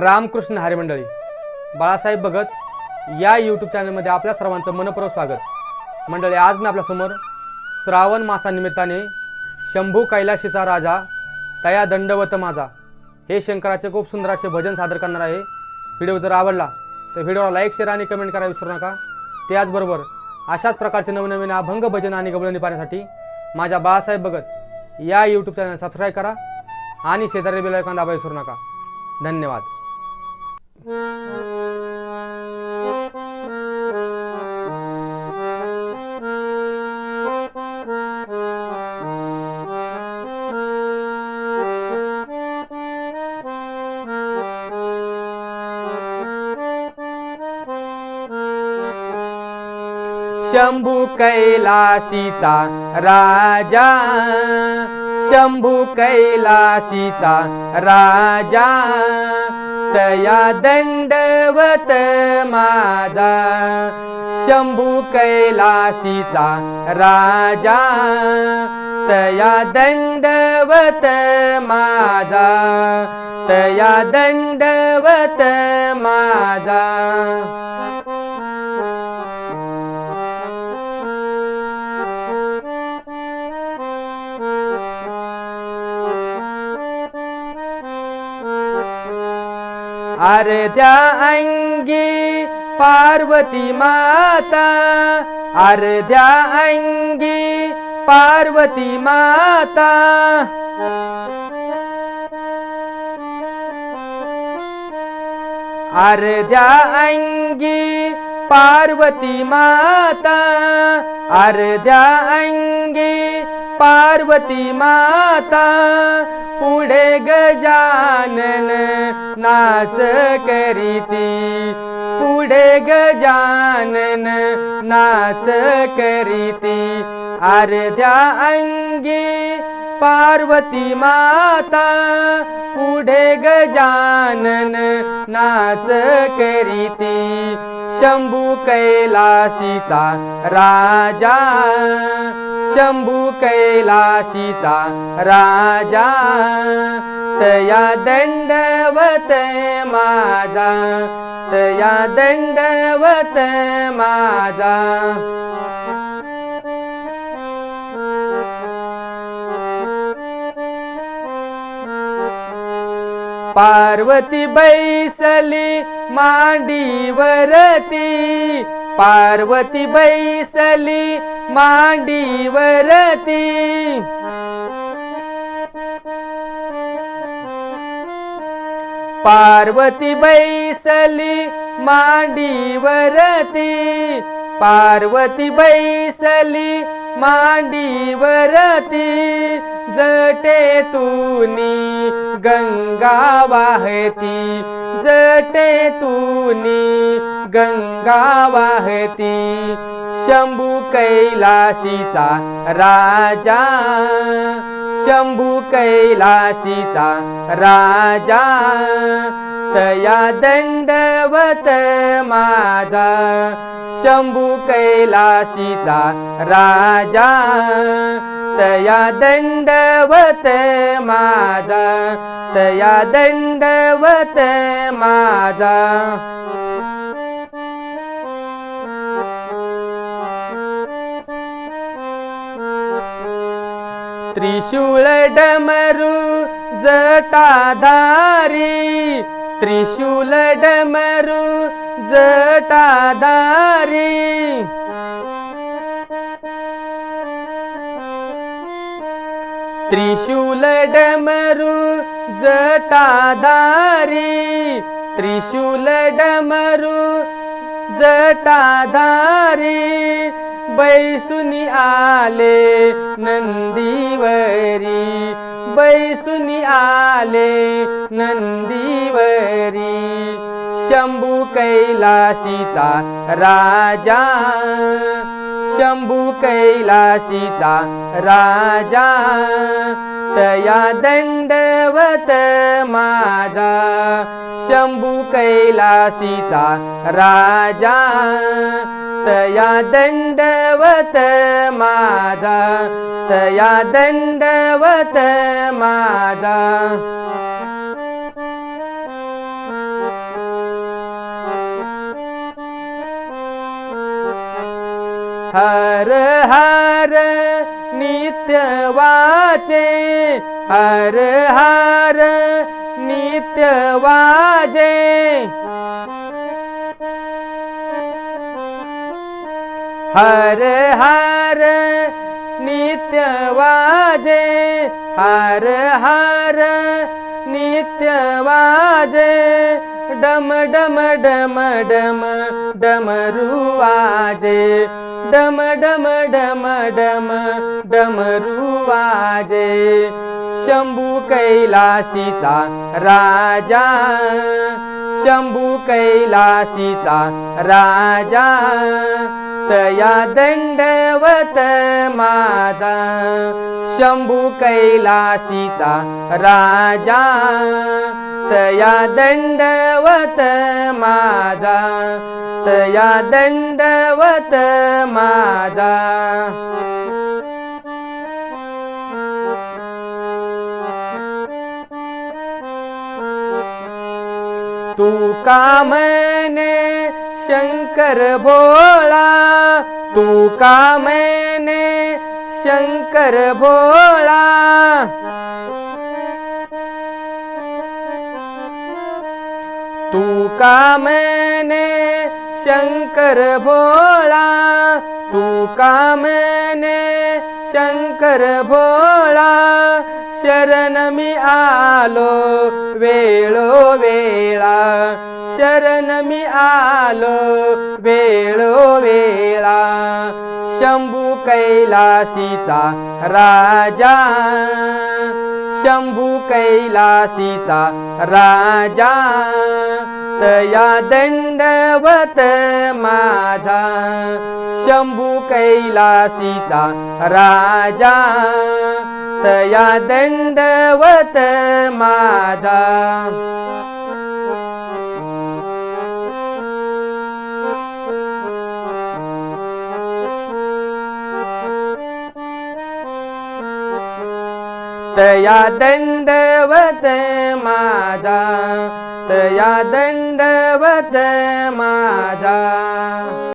रामकृष्ण हरिमंडळी. बाळासाहेब भगत या यूट्यूब चॅनलमध्ये आपल्या सर्वांचं मनपूर्वक स्वागत. मंडळी आज मी आपल्यासमोर श्रावण मासानिमित्ताने शंभू कैलाशीचा राजा तया दंडवत माझा. हे शंकराचे खूप सुंदर असे भजन सादर करणार आहे. व्हिडिओ जर आवडला तर व्हिडिओला लाईक शेअर आणि कमेंट करायला विसरू नका. त्याचबरोबर अशाच प्रकारचे नवनवीन अभंग भजन आणि गवळणी पाहण्यासाठी माझ्या बाळासाहेब भगत या यूट्यूब चॅनल सबस्क्राईब करा आणि शेजारी बेल आयकॉन विसरू नका. धन्यवाद. शंभू कैलाशीचा राजा शंभू कैलाशीचा राजा या दंडवत माझा. शंभू कैलाशीचा राजा. तया दंडवत माझा. तया दंडवत माझा. अर्ध्या अंगी पार्वती माता अर्ध्या अंगी पार्वती माता। अर्ध्या अंगी पार्वती माता अर्ध्या अंगी पार्वती माता पुढे गजानन नाच करीती. पुढे गजानन नाच करीती. अर्ध्या अंगी पार्वती माता पुढे गजानन नाच करीती. शंभू कैलाशीचा राजा शंभू कैलाशीचा राजा. तया दंडवत माझा तया दंडवत माझा. पार्वती बैसली मांडीवरती. पार्वती बैसली मांडीवरती. पार्वती बैसली मांडीवरती. पार्वती बैसली मांडीवरती जटे तुनी गंगा वाहती जटे तुनी गंगा वाहती. शंभू कैलाशीचा राजा शंभू कैलाशीचा राजा तया दंडवत माझा. शंभू कैलाशीचा राजा तया दंडवत माझा. तया दंडवत माझा. त्रिशूळ डमरू जटाधारी त्रिशूल डमरू जटाधारी. त्रिशूल डमरू जटाधारी त्रिशूल डमरू जटाधारी बैसुनी आले नंदीवरी बैसुनी आले नंदीवरी शंभू कैलाशीचा राजा. शंभू कैलाशीचा राजा तया दंडवत माझा. शंभू कैलाशीचा राजा तया दंडवत माझा. तया दंडवत माझा. हर हर नित्य वाजे हर हर नित्य वाजे। हर हर नित्य वाजे हर हर नित्य वाजे। डम डम डम डम डमरू वाजे डम डम डम डम डमरू वाजे शंभू कैलाशीचा राजा. शंभू कैलाशीचा राजा. तया दंडवत माझा. शंभू कैलाशीचा राजा. तया दंडवत माझा तया दंडवत माझा. तू कामने शंकर भोळा? तू कामने शंकर भोळा? कामने शंकर भोळा तू कामने शंकर भोळा शरण मी आलो वेळो वेळा। शरण मी आलो वेळो वेळा। शंभू कैलासीचा राजा। शंभू कैलासीचा राजा। या दंडवत माझा शंभू कैलासीचा राजा. तया दंडवत माझा. तया दंडवत माझा. या दंडवत माझा.